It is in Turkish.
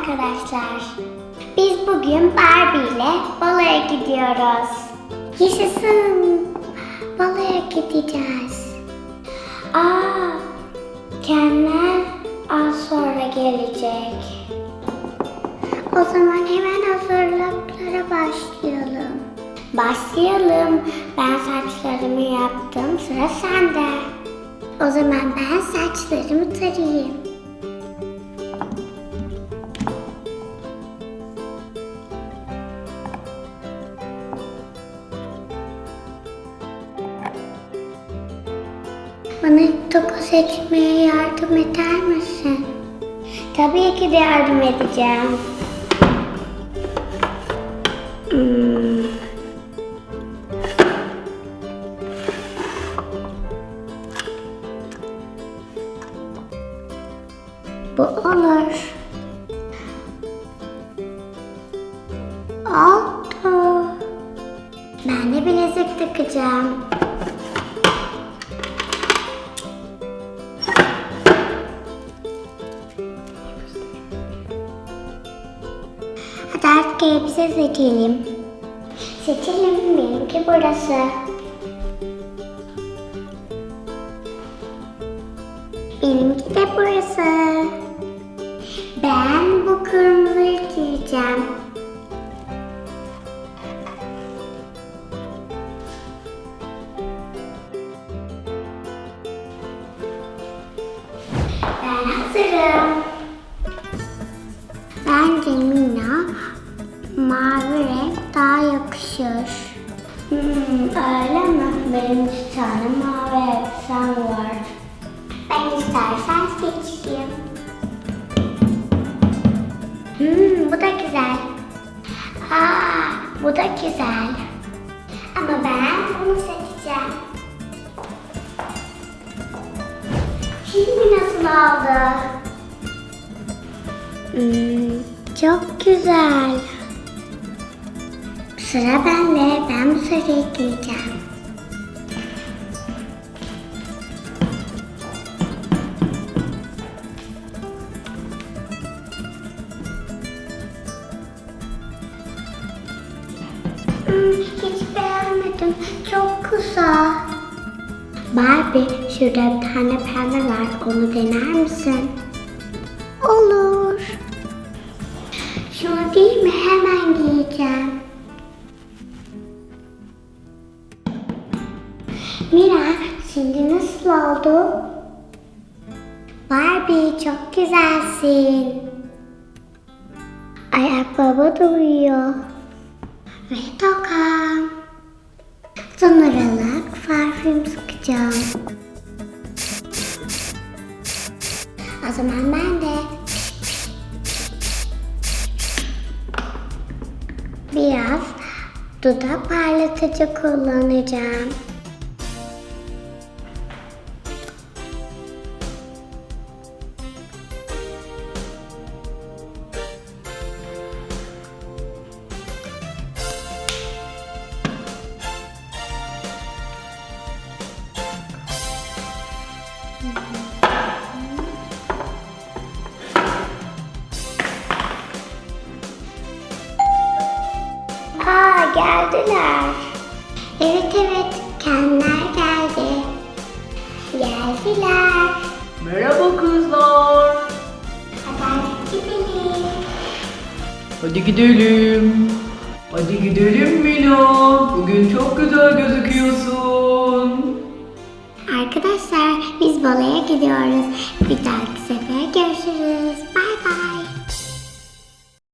arkadaşlar. Biz bugün Barbie ile balaya gidiyoruz. Yaşasın. Balaya gideceğiz. Aa, Kenler az sonra gelecek. O zaman hemen hazırlıklara başlayalım. Başlayalım. Ben saçlarımı yaptım. Sıra sende. O zaman ben saçlarımı tarayayım. Bana toka seçmeye yardım eder misin? Tabii ki de yardım edeceğim. Hmm. Bu olur. Oldu. Ben de bilezik takacağım. Artık elbise seçelim. Seçelim benimki burası. Benimki de burası. Ben bu kırmızıyı giyeceğim. Ben hazırım. Bence Mina mavi renk daha yakışır. Hmm, öyle mi? Benim bir tane mavi elbisem var. Ben istersen seçeyim. Hmm, bu da güzel. Aa, bu da güzel. Ama ben bunu seçeceğim. Şimdi nasıl oldu? Hmm, çok güzel. Sıra bende. Ben bu sarıyı giyeceğim. Hmm, hiç beğenmedim. Çok kısa. Barbie, şurada bir tane pembe var. Onu dener misin? Olur. Şunu değil mi? Hemen Barbie çok güzelsin. Ayakkabı da uyuyor. Ve tokam. Son olarak parfüm sıkacağım. O zaman ben de biraz dudak parlatıcı kullanacağım. Geldiler. Evet evet kendiler geldi. Geldiler. Merhaba kızlar. Hadi gidelim. Hadi gidelim. Hadi gidelim Mina. Bugün çok güzel gözüküyorsun. Arkadaşlar biz balaya gidiyoruz. Bir dahaki sefer görüşürüz. Bay bay.